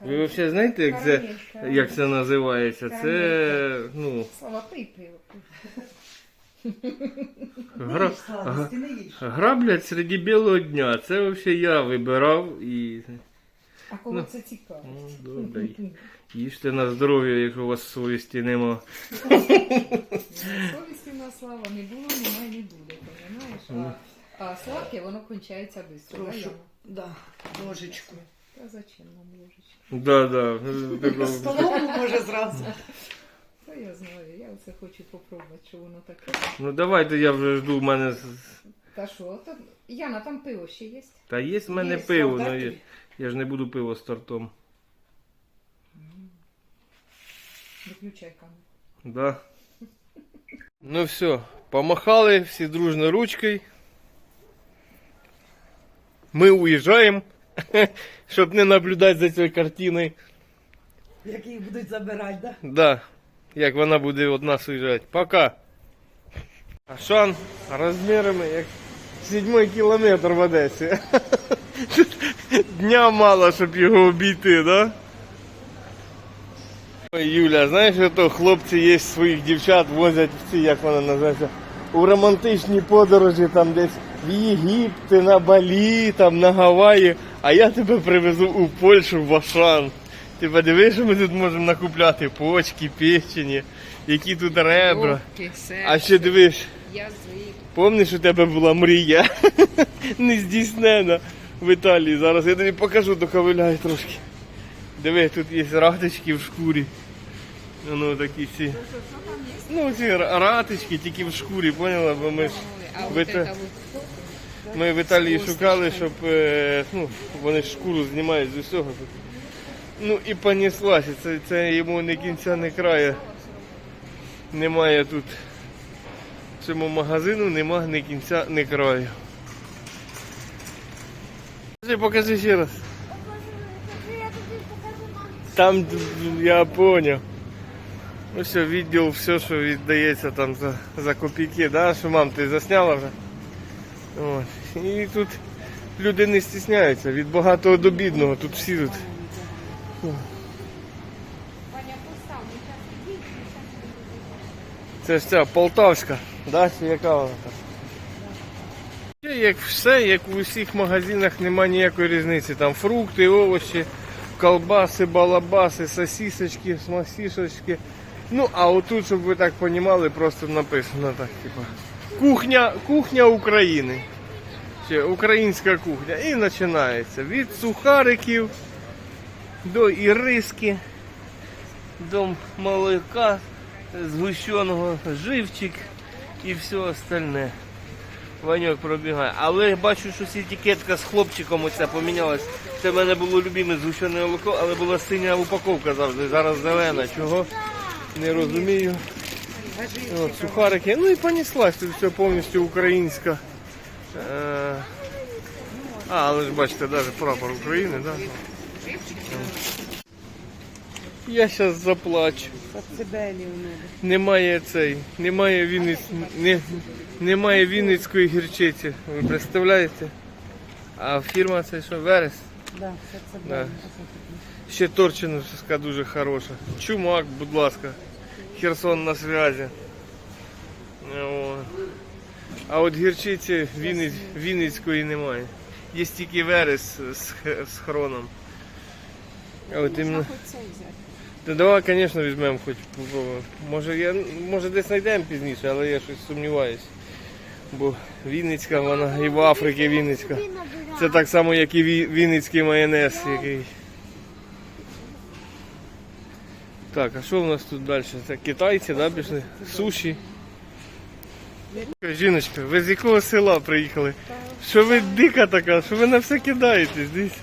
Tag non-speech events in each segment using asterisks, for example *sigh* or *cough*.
Ви взагалі знаєте, як це, як це називається? Це ну, Слава пий пиво. гра, га- Сладості не їж. граблять серед білого дня. Це взагалі я вибирав і. А кого це цікаво? Ну, добре. *laughs* Їжте на здоров'я, якщо у вас совісті нема. Совісті на слава не було, немає, не буде, розумієш? А, а сладке, воно кончається швидко. да, Прошу. Да, ложечку. Та зачем нам ложечка? Да, да. такого- може зразу. Та я знаю, я оце хочу попробувати, що воно таке. Ну давайте я вже жду, в мене. з- Та що? Та... Яна, там пиво ще є? Та є в мене Є, пиво, ну я, я ж не буду пиво з тортом. Виключай камеру. Да. Ну все, помахали всі дружно ручкою. Ми уїжджаємо, *laughs* щоб не наблюдати за цією картиною. Як їх будуть забирати, да? Да, як вона буде від нас уїжджати. Пока. Ашан розмірами як седьмий кілометр в Одесі. *laughs* Дня мало, щоб його обійти, да? Ой, Юля, знаєш, то хлопці є своїх дівчат, возять в ці, як вона називається, у романтичні подорожі, там десь в Єгипті, на Балі, там на Гаваї, а я тебе привезу у Польщу в Ашан. Ти подивись, що ми тут можемо накупляти почки, печені, які тут ребра. Серце, А ще дивись, язик. Помниш, у тебе була мрія *laughs* не здійснена в Італії. Зараз я тобі покажу, доковиляю трошки. Диви, тут є ратички в шкурі. Ну такі ці. Ну ці ра- ратички тільки в шкурі, поняла? Бо ми ж А в, от Іта- це от ми в Італії шукали, щоб е, ну, вони шкуру знімають з усього. Ну і понеслася. Це, це йому ні кінця, ні краю. Немає тут. Цьому магазину нема ні кінця, ні краю. Покажи, ще раз. Там я поняв. Ну все, відділ, все, що віддається там за, за копійки, да? Що мам, ти засняла вже? От. І тут люди не стісняються від багатого до бідного. Тут всі тут. Це ж ця Полтавська, да? Чи яка вона там? Як все, як в усіх магазинах немає ніякої різниці. Там фрукти, овочі, колбаси, балабаси, сосисочки, смасішечки. Ну, а отут, щоб ви так розуміли, просто написано так, типа. Кухня, кухня України. Ще українська кухня. І починається від сухариків до іриски, до молока, згущеного, живчик і все остальне. Ваньок пробігає. Але бачу, що етикетка з хлопчиком оця помінялась. Це в мене було любиме згущене молоко, але була синя упаковка завжди. Зараз зелена. Чого? Не розумію. От, сухарики. Ну і понеслась тут все повністю українська. Е, А, але ж бачите, навіть прапор України, да? Я зараз заплачу. Немає цей, немає Вінниць, не, немає Вінницької гірчиці. Ви представляєте? А фірма це що? Верес? Да, Да. Ще Торчинська дуже хороша. Чумак, будь ласка. Херсон на зв'язі. А от гірчиці Вінниць, Вінницької немає. Є тільки верес з, з хроном. А от іменно... Та давай, звісно, візьмемо хоч. попробуємо. Може, я, може десь знайдемо пізніше, але я щось сумніваюся. Бо Вінницька, вона і в Африці Вінницька. Це так само, як і Вінницький майонез, який. Так, а що в нас тут далі? Це китайці, да, пішли? Суші. Жіночка, ви з якого села приїхали? Що ви дика така, що ви на все кидаєтесь? Дивіться.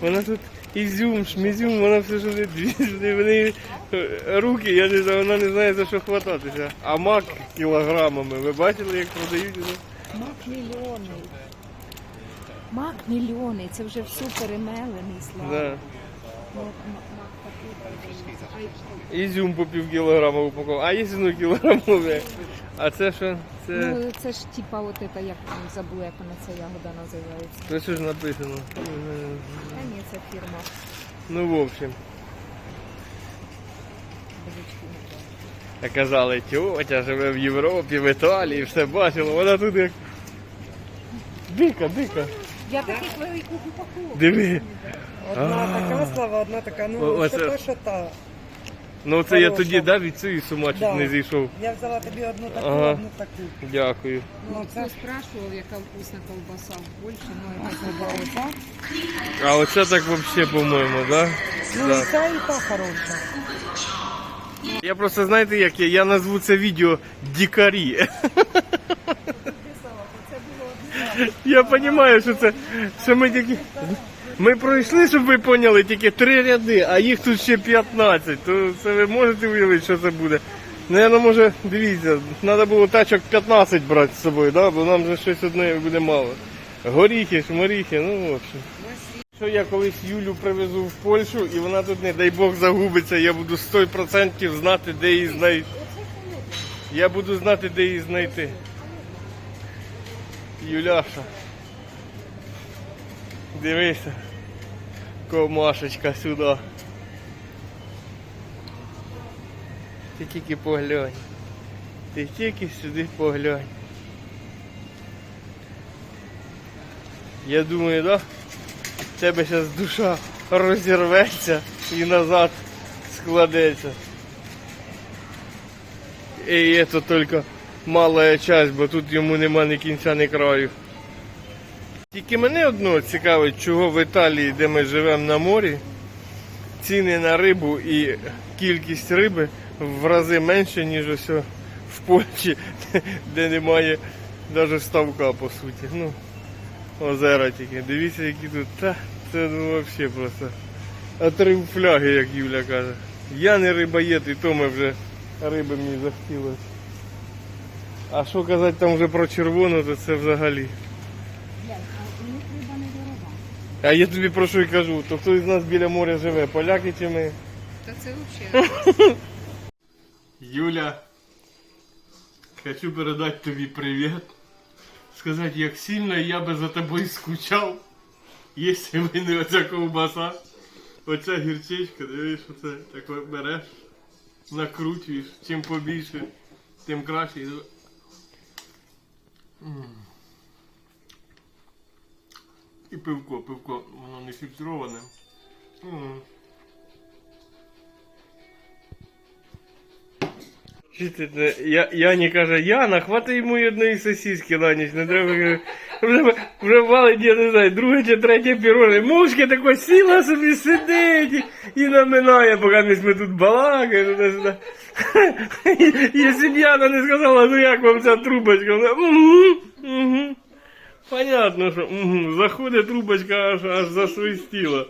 Вона тут ізюм, шмізюм, вона все що не дві- в неї руки, я не знаю, вона не знає за що хвататися. А мак кілограмами. Ви бачили, як продають? Мак мільйони. Мак мільйони, це вже все перемелений слава. Да. Мак, мак, Ізюм по пів кілограма упаковував, а ну кілограмове. А це що? Це, Ну, це ж типа от это, як забула, як вона ця ягода називається. це що ж написано? Та ні, це фірма. Ну, в общем. А казали, тьотя живе в Європі, в Італії, все бачила, вона тут як. Дика, дика. Я таких велику упаковку. Диви. Одна така слава, одна така, ну що та, що та. Ну це я тоді да, від цієї сума чуть Да. не зійшов. Я взяла тобі одну таку, Ага. одну таку. Дякую. Ну, це Кто спрашивал, яка вкусна колбаса в Польщі, ну это колбаса. А оце так взагалі, по-моєму, да? Ну, Да. ця і та хороша. Я просто знаєте як я? Я назву це відео Дікарі. Я розумію, що це що ми тільки. Ми пройшли, щоб ви поняли, тільки три ряди, а їх тут ще 15. То це ви можете уявити, що це буде. Наверно, може, дивіться, треба було тачок 15 брати з собою, да? бо нам же щось одне буде мало. Горіхи, шморіхи, ну в общем. Що я колись Юлю привезу в Польщу і вона тут, не дай Бог, загубиться, я буду 100% знати, де її знайти. Я буду знати, де її знайти. Юляша. Дивися. Комашечка сюди. Ти тільки поглянь. Ти тільки сюди поглянь. Я думаю, да? В тебе зараз душа розірветься і назад складеться. І це тільки мала часть, бо тут йому нема ні кінця, ні краю. Тільки мене одного цікавить, чого в Італії, де ми живемо на морі, ціни на рибу і кількість риби в рази менше, ніж ось в Польщі, *laughs* де немає навіть ставка по суті. Ну, озера тільки. Дивіться, які тут. Та, це ну, взагалі просто. А три фляги, як Юля каже. Я не рибоєд, і то ми вже риби мені захотілося. А що казати там вже про червону, то це взагалі. А я тобі про що й кажу, то хто із нас біля моря живе, поляки чи ми? Та це взагалі. *laughs* Юля, хочу передати тобі привіт. Сказати, як сильно я би за тобою скучав, якщо б не оця ковбаса. Оця гірчичка, дивиш, оце так от береш, накручуєш, чим побільше, тим краще. І пивко, пивко, воно не фільтроване. Я, Яні каже, Яна, хвати йому одної сосиски на ніч, не треба. Вже, вже валить, я не знаю, друге чи третє піроне. Мушки тако сіла собі сидить і, наминає, поки ми тут балакаємо. туди-сюди. Якщо б Яна не сказала, ну як вам ця трубочка, вона, угу, угу. Понятно, що угу. заходить трубочка, аж, аж засвистіла.